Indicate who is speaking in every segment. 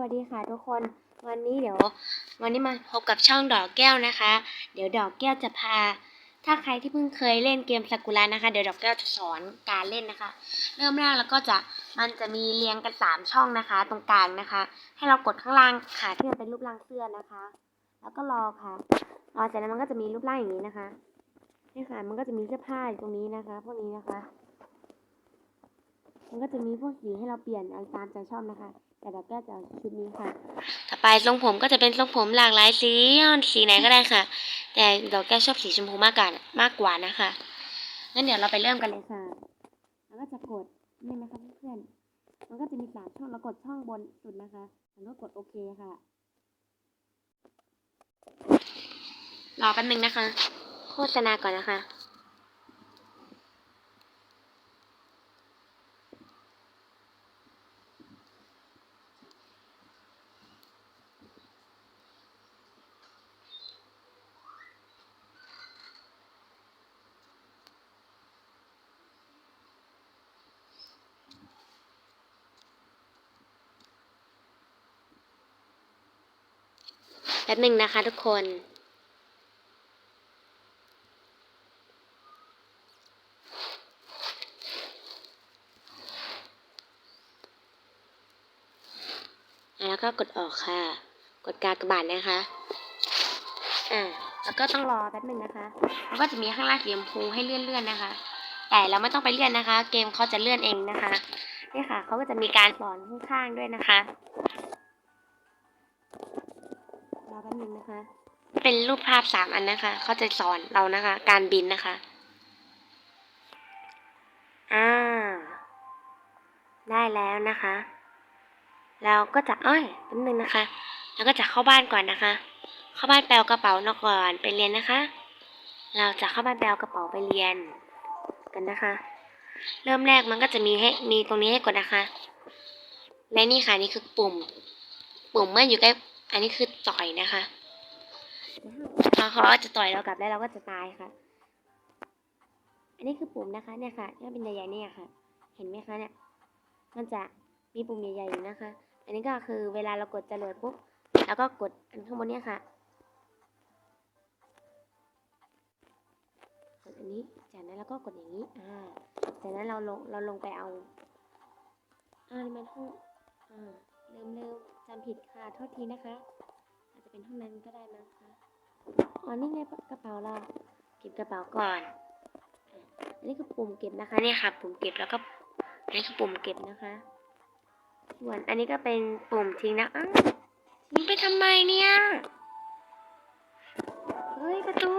Speaker 1: วัสดีค่ะทุกคนวันนี้เดี๋ยว วันนี้มาพบกับช่องดอกแก้วนะคะ เดี๋ยวดอกแก้วจะพา ถ้าใครที่เพิ่งเคยเล่นเกมสกุระนะคะ เดี๋ยวดอกแก้วจะสอนการเล่นนะคะ เริ่มแรกแล้วก็จะมันจะมีเรียงกันสามช่องนะคะ ตรงกลางนะคะ ให้เรากดข้างล่างค่ะที่มันเป็นรูปร่างเสื้อนะคะ แล้วก็รอค่ะรอเสร็จแล้วมันก็จะมีรูปร่างอย่างนี้นะคะนี่ค่ะมันก็จะมีเสื้อผ้าอยู่ตรงนี้นะคะ พวกนี้นะคะ มันก็จะมีพวกสีให้เราเปลี่ยนตามใจชอบนะคะ แต่ดอกแก้วจะเอาชุดนี้ค่ะ ต่อไปทรงผมก็จะเป็นทรงผมหลากหลายสีสีไหนก็ได้ค่ะ แต่ดอกแก้วชอบสีชมพูมากกว่ามากกว่านะคะงั้นเดี๋ยวเราไปเริ่มกันเลยค่ะแล้วก็จะกดนี่นะคะเพื่อนๆมันก็จะมีสามช่องเรากดช่องบนสุดนะคะแล้วก็กดโอเคค่ะ รอแป๊บนึงนะคะ โฆษณาก่อนนะคะ แป๊บหนึ่งนะคะทุกคน แล้วก็กดออกค่ะ กดกากบาทนะคะ อ่า แล้วก็ต้องรอแป๊บหนึ่งนะคะ แล้วก็จะมีข้างล่างสีชมพูให้เลื่อนๆนะคะ แต่เราไม่ต้องไปเลื่อนนะคะ เกมเขาจะเลื่อนเองนะคะ นี่ค่ะ เขาก็จะมีการสอนข้างๆด้วยนะคะ นึงนะคะ เป็นรูปภาพสามอันนะคะ เขาจะสอนเรานะคะ การบินนะคะ อ่า ได้แล้วนะคะ เราก็จะอ้อยแป๊บนึงนะคะแล้วก็จะเข้าบ้านก่อนนะคะ เข้าบ้านแปลกระเป๋านอกก่อนไปเรียนนะคะ เราจะเข้าบ้านแปลกระเป๋าไปเรียน กันนะคะ เริ่มแรกมันก็จะมีให้มีตรงนี้ให้กดนะคะ และนี่ค่ะนี่คือปุ่ม ปุ่มเมื่ออยู่ใกล้ อันนี้คือต่อยนะคะเขาเขาจะต่อยเรากลับแล้วเราก็จะตายค่ะ อันนี้คือปุ่มนะคะ เนี่ยค่ะที่เป็นใหญ่ๆเนี่ยค่ะ เห็นไหมคะเนี่ย มันจะมีปุ่มใหญ่ๆอยู่นะคะ อันนี้ก็คือเวลาเรากดจรวดปุ๊บแล้วก็กดอันข้างบนเนี่ยค่ะกดอันนี้จากนั้นเราก็กดอย่างนี้ อ่าจากนั้นเราลงเราลงไปเอาอ่านี่มันห้องอ่า ลืมลืมจำผิดค่ะโทษทีนะคะ อาจจะเป็นห้องนั้นก็ได้นะคะอ๋อนี่ไงกระเป๋าเราเก็บกระเป๋าก่อนอันนี้คือปุ่มเก็บนะคะเนี่ยค่ะ ปุ่มเก็บแล้วก็อันนี้คือปุ่มเก็บนะคะ ส่วนอันนี้ก็เป็นปุ่มทิ้งนะอ้าวทิ้งไปทำไมเนี่ยเฮ้ยประตู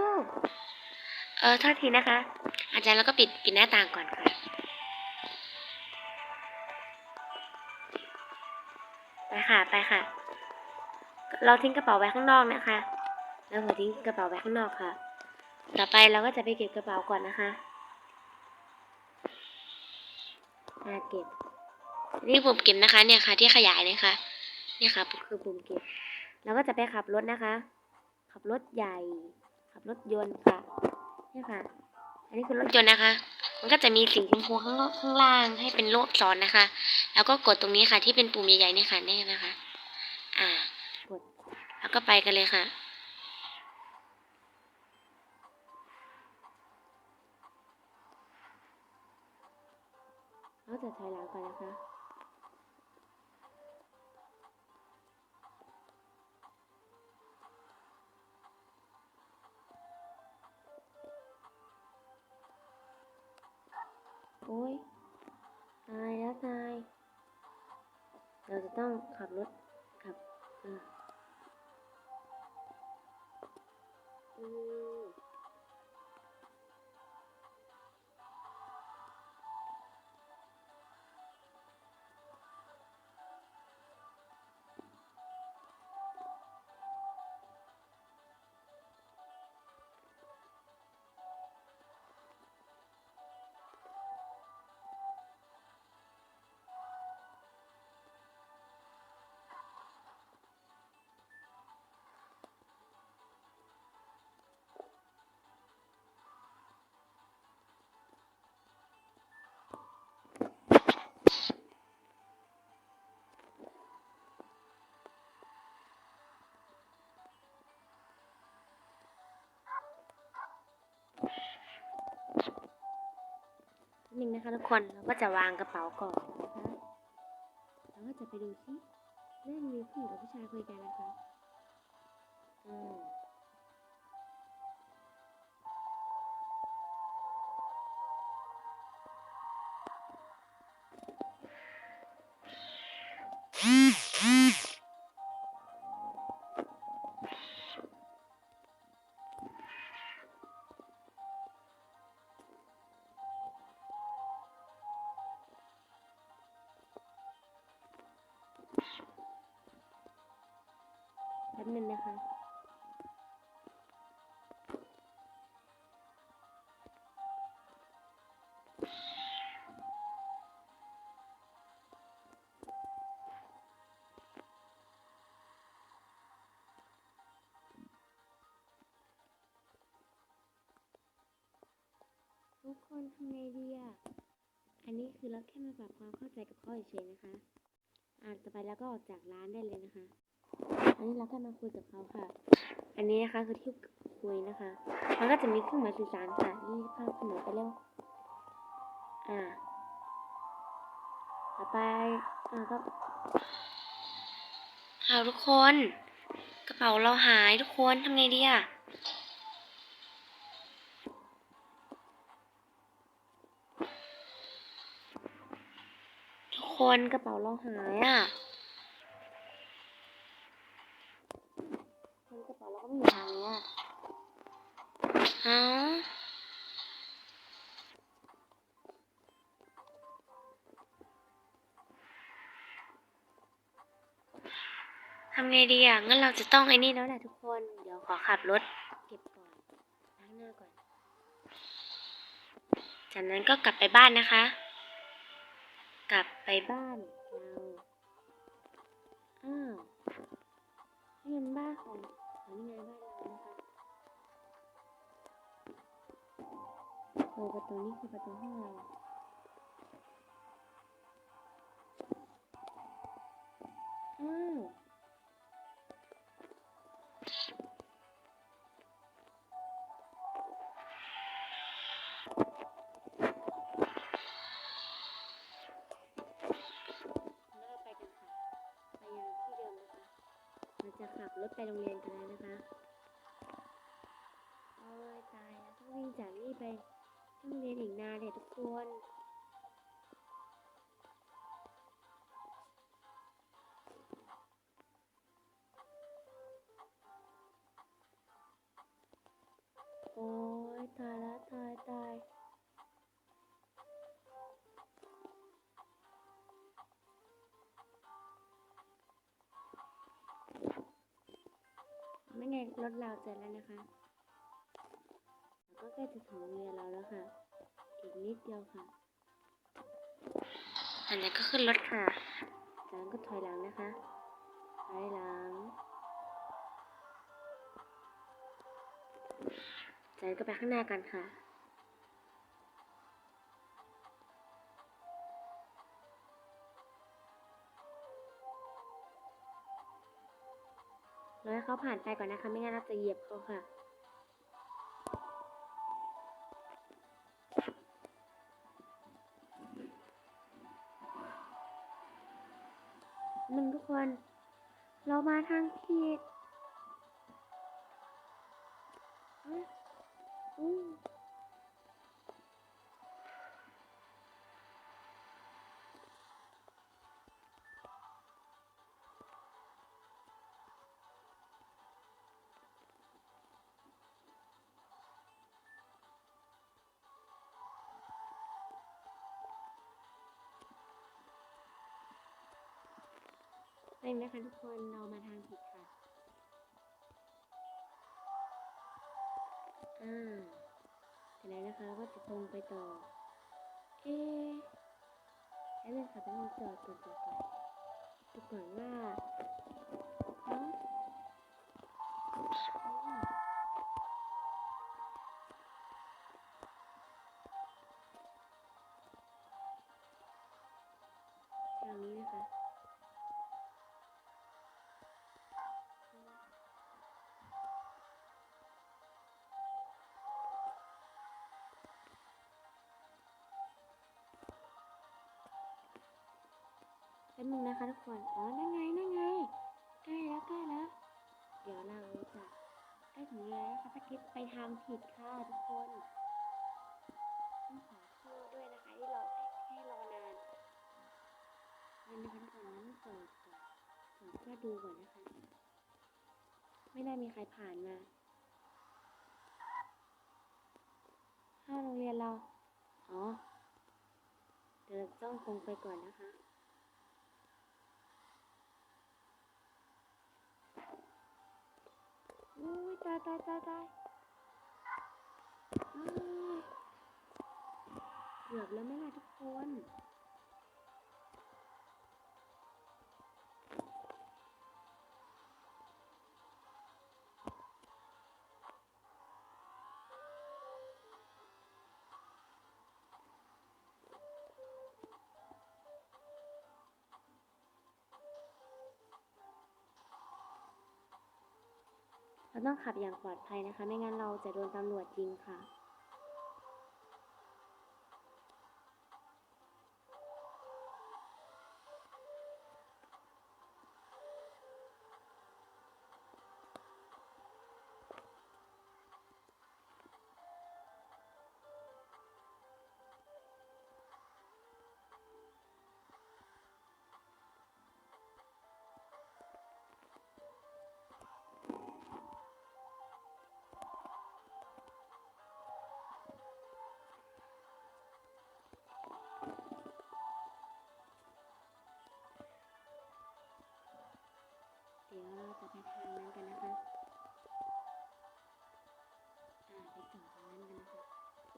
Speaker 1: เออโทษทีนะคะ อาจารย์แล้วก็ปิดปิดหน้าต่างก่อนค่ะ ค่ะไปค่ะ เราทิ้งกระเป๋าไว้ข้างนอกนะคะแล้วผมทิ้งกระเป๋าไว้ข้างนอกค่ะ ต่อไปเราก็จะไปเก็บกระเป๋าก่อนนะคะมาเก็บ นี่ปุ่มเก็บนะคะ เนี่ยค่ะ ที่ขยายเลยค่ะ เนี่ยค่ะคือปุ่มเก็บ เราก็จะไปขับรถนะคะ ขับรถใหญ่ ขับรถยนต์ค่ะ เนี่ยค่ะ อันนี้คือรถยนต์นะคะ มันก็จะมีสีชมพูข้างล่างข้างล่างให้เป็นรูปซ้อนนะคะ แล้วก็กดตรงนี้ค่ะ ที่เป็นปุ่มใหญ่ๆนี่ค่ะนี่นะคะ อ่ากดแล้วก็ไปกันเลยค่ะเราจะใช้แล้วก่อนนะคะ โอ้ยตายแล้วตาย เราจะต้องขับรถขับอ่า นึ่งนะคะทุกคนเราก็จะวางกระเป๋าก่อนนะคะแล้วก็จะไปดูซิน่าจะมีผู้หญิงกับผู้ชายคุยกันนะคะอืม แป๊บนึงนะคะทุกคนทำไงดีอะ อันนี้คือเราแค่มาปรับความเข้าใจกับเขาเฉยๆนะคะ อ่านต่อไปแล้วก็ออกจากร้านได้เลยนะคะ อันนี้เราแค่มาคุยกับเขาค่ะ อันนี้นะคะคือที่คุยนะคะ มันก็จะมีเครื่องหมายสื่อสารค่ะนี่ภาพเสมอไปแล้วอ่า ต่อไป อ่าก็ข่าวทุกคน กระเป๋าเราหายทุกคนทำไงดีอะทุกคนกระเป๋าเราหายอะ คนกระเราก็ไม่อยู่ทางเนี้ยเอ้าทำไงดีอะงั้นเราจะต้องไอ้นี่แล้วแหละทุกคน เดี๋ยวขอขับรถเก็บก่อนล้างหน้าก่อน จากนั้นก็กลับไปบ้านนะคะ กลับไปบ้านเราอ้าวนี่มันบ้านของ ของนี่ไงบ้านเรานะคะโอ้ประตูนี้คือประตูห้องเราอ้าว รถไปโรงเรียนกันแล้วนะคะโอ้ยตายแล้วต้องวิ่งจากนี่ไปโรงเรียนอีกนานเลยทุกคน ถเราเสร็จแล้วนะคะแล้วก็ใกล้จะถึงโรงเรียนเราแล้วค่ะ อีกนิดเดียวค่ะ อันนี้นก็ขึ้นรถค่ะจากนั้นก็ถอยหลังนะคะ ถอยหลังจากนั้นก็ไปข้างหน้ากันค่ะ รอให้เขาผ่านไปก่อนนะคะ ไม่งั้นเราจะเหยียบเขาค่ะหนึ่งทุกคน เรามาทางผิดอืม เป็นนะคะทุกคนเรามาทางผิดค่ะอ่าเสร็จแล้วนะคะเราก็จะตรงไปต่อ เอ๊ะแล้วเลยค่ะต้องจอดก่อนจอดก่อนดูก่อนว่าเอ้าอื ป๊บนึงนะคะทุกคน อ๋อ นั่นไง นั่นไง ใกล้แล้วใกล้แล้ว เดี๋ยวเราจะได้ถึงแล้วนะคะกิปไปทางผิดค่ะทุกคนต้องขอโทษด้วยนะคะที่เราให้รอนานนั่นนะคะทุกคนนั้นจอดก่อนจอดเพื่อดูก่อนนะคะ ไม่น่ามีใครผ่านมาเข้าโรงเรียนเรา อ๋อ เดินต้องคงไปก่อนนะคะ อุ้ยตายตายตายตายเกือบแล้วไม่ล่ะทุกคน เราต้องขับอย่างปลอดภัยนะคะ ไม่งั้นเราจะโดนตำรวจยิงค่ะ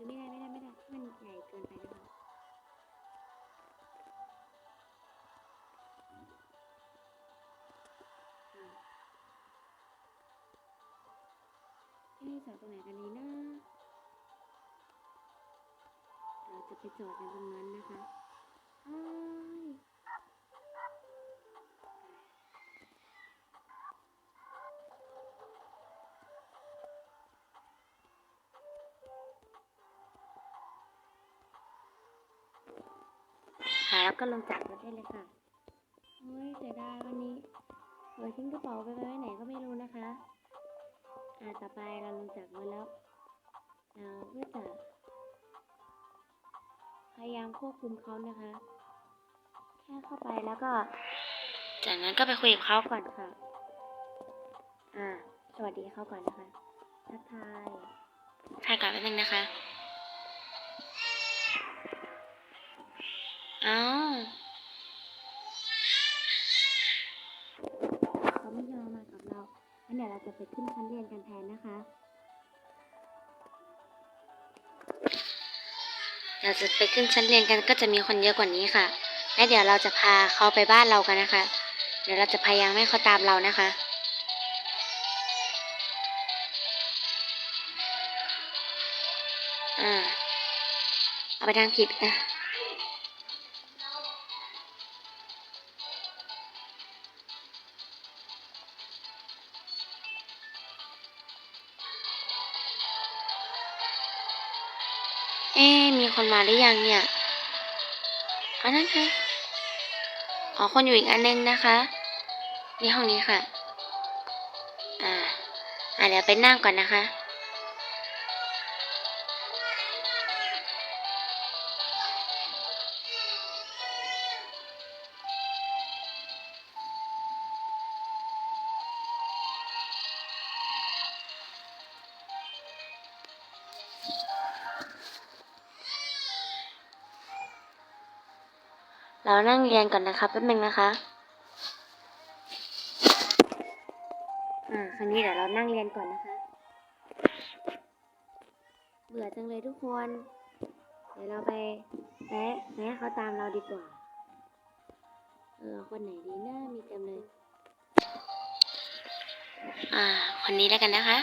Speaker 1: รือไม่ได้ไม่ได้ไม่ได้มันใหญ่เกินไปนะคะอ่าเอ๊ะจอดตรงไหนกันดีนะเราจะไปจอดกันตรงนั้นนะคะ แล้วก็ลงจากรถได้เลยค่ะโอ้ยเสียดายวันนี้เออทิ้งกระเป๋าไปไว้ไหนก็ไม่รู้นะคะ อ่าต่อไปเราลงจากรถแล้ว เราก็จะพยายามควบคุมเขานะคะ แค่เข้าไปแล้วก็ จากนั้นก็ไปคุยกับเขาก่อนค่ะ อ่า สวัสดีเขาก่อนนะคะ ทักทายถ่ายก่อนแป๊บนึงนะคะ อาเขาไม่ยอมมากับเรางั้นเดี๋ยวเราจะไปขึ้นชั้นเรียนกันแทนนะคะเราจะไปขึ้นชั้นเรียนกันก็จะมีคนเยอะกว่านี้ค่ะ และเดี๋ยวเราจะพาเขาไปบ้านเรากันนะคะ เดี๋ยวเราจะพยายามให้เขาตามเรานะคะอ่าเอาไปทางผิดนะ มาหรือยังเนี่ยอันนั้นค่ะอ๋อคนอยู่อีกอันนึงนะคะในห้องนี้ค่ะ อ่าอ่าเดี๋ยวไปนั่งก่อนนะคะ เรานั่งเรียนก่อนนะคะแป๊บนึงนะคะ อ่า ครั้งนี้เดี๋ยวเรานั่งเรียนก่อนนะคะ เบื่อจังเลยทุกคน เดี๋ยวเราไปแนะแนะเขาตามเราดีกว่า เออ คนไหนดีนะมีเต็มเลย อ่า คนนี้แล้วกันนะคะ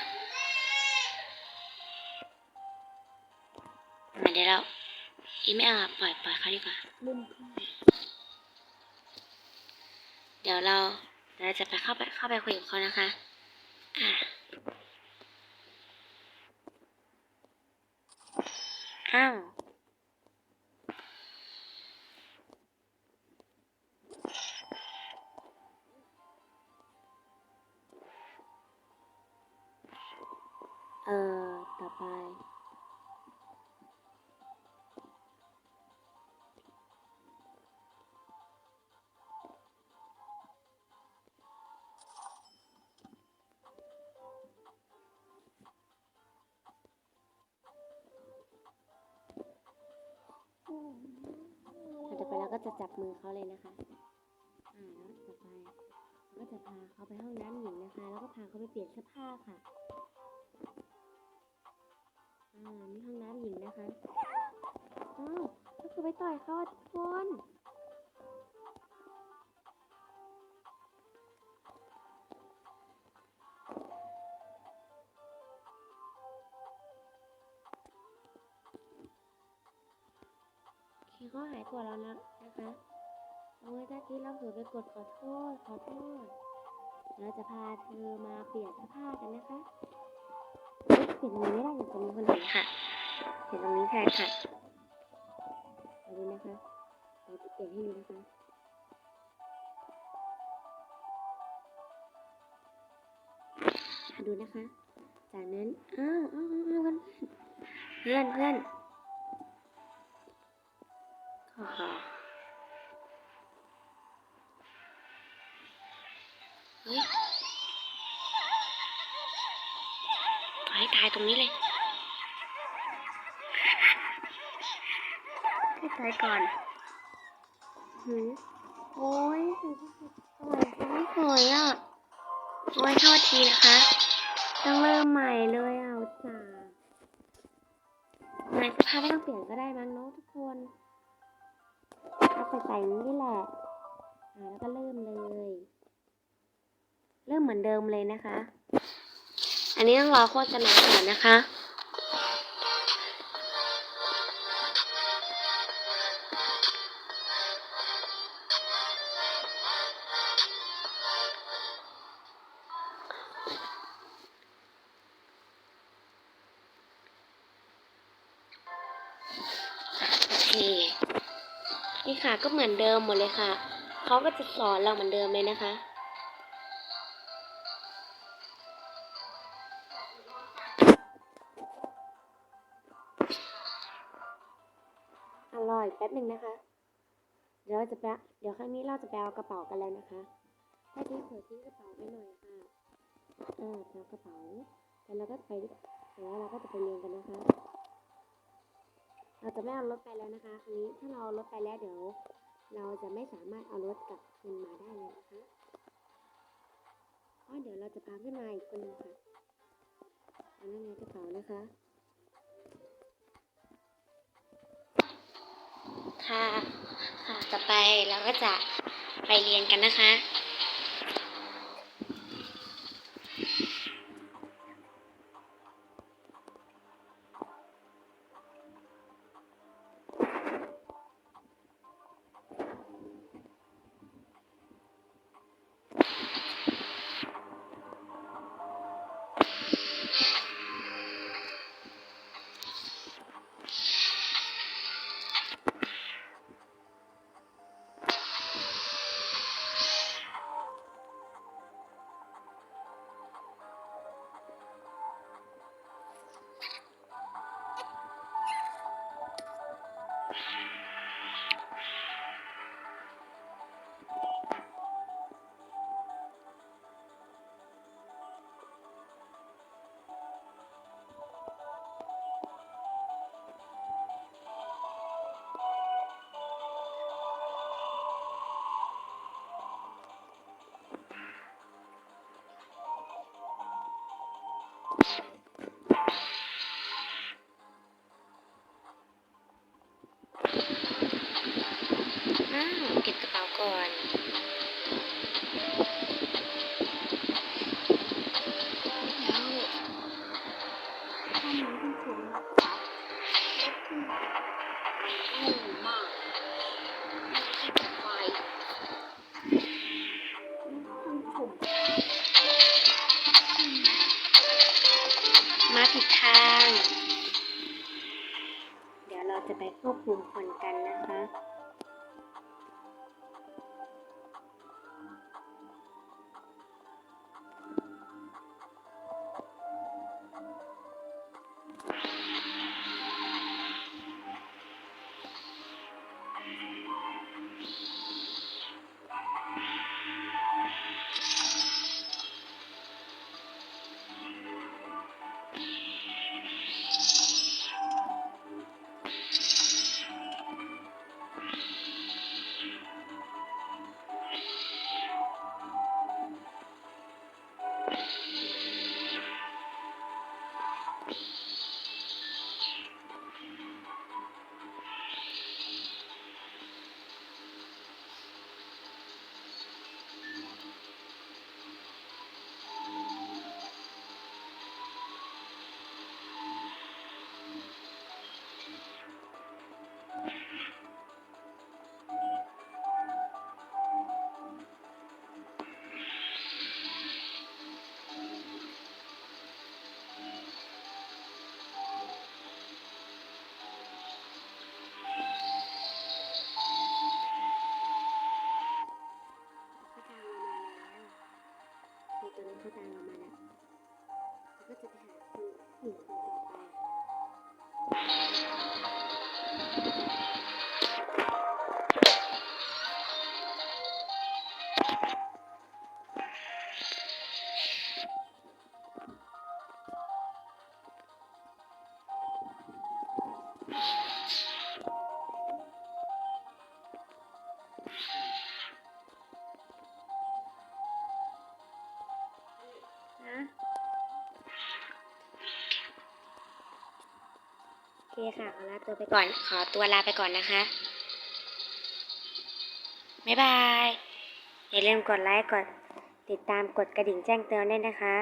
Speaker 1: มาเดี๋ยวเราอีไม่เอาอะปล่อยปล่อยเขาดีกว่า
Speaker 2: รุ่นพี่
Speaker 1: เเดี๋ยวเราเราจะไปเข้าไปเข้าไปคุยกับเขานะคะอะอ้าวเอ่อต่อไป ก็จะจับมือเขาเลยนะคะอ่าแล้วต่อไปเราก็จะพาเขาไปห้องน้ำหญิงนะคะ แล้วก็พาเขาไปเปลี่ยนเสื้อผ้าค่ะอ่านี่ห้องน้ำหญิงนะคะอ้าวก็คือไปต่อยเขาทุกคน โอเคเขาหายตัวแล้วนะนะคะโอ้ยตะกี้เราเผลอไปกดขอโทษขอโทษ เราจะพาเธอมาเปลี่ยนเสื้อผ้ากันนะคะเปลี่ยนตรงนี้ไม่ได้เดี๋ยวจะมีคนเห็นค่ะเปลี่ยนตรงนี้แทนค่ะเอาดูนะคะเราจะเปลี่ยนให้ดูนะคะดูนะคะ จากนั้นอ้าวอ้าวอ้าวเพื่อนเพื่อนเพื่อน ขอเฮ้ยปล่อยให้ตายตรงนี้เลยให้ตายก่อนหือโอ้ยสวยไม่สวยอะโอ้ยโทษทีนะคะ ต้องเริ่มใหม่เลยอะอุตส่าห์นายเสื้อผ้าไม่ต้องเปลี่ยนก็ได้มั้งเนาะทุกคน เอาใส่ใส่นี้นี่แหละแล้วก็เริ่มเลย เริ่มเหมือนเดิมเลยนะคะ อันนี้ต้องรอโฆษณาก่อนนะคะ ค่ะ ก็เหมือนเดิมหมดเลยค่ะ เขาก็จะสอนเราเหมือนเดิมเลยนะคะ อร่อยแป๊บหนึ่งนะคะ เดี๋ยวจะแปะเดี๋ยวครั้งนี้เราจะแปลกระเป๋ากันแล้วนะคะถ้าที่เผื่อทิ้งกระเป๋าไปหน่อยค่ะอ่าแปลกระเป๋าแล้วเราก็ไปแล้วเราก็จะไปเรียนกันนะคะ เราจะไม่เอารถไปแล้วนะคะครั้งนี้ถ้าเราเอารถไปแล้วเดี๋ยว เราจะไม่สามารถเอารถกลับคืนมาได้เลยนะคะเพราะเดี๋ยวเราจะตาขึ้นมาอีกคนหนึงค่ะอันนั้นในกระเป๋านะคะ ค่ะ ค่ะ ต่อไปเราก็จะไปเรียนกันนะคะ ค่ะขอลาตัวไปก่อน ขอตัวลาไปก่อนนะคะ บ๊ายบาย อย่าลืมกดไลค์ กดติดตาม กดกระดิ่งแจ้งเตือนด้วยนะคะ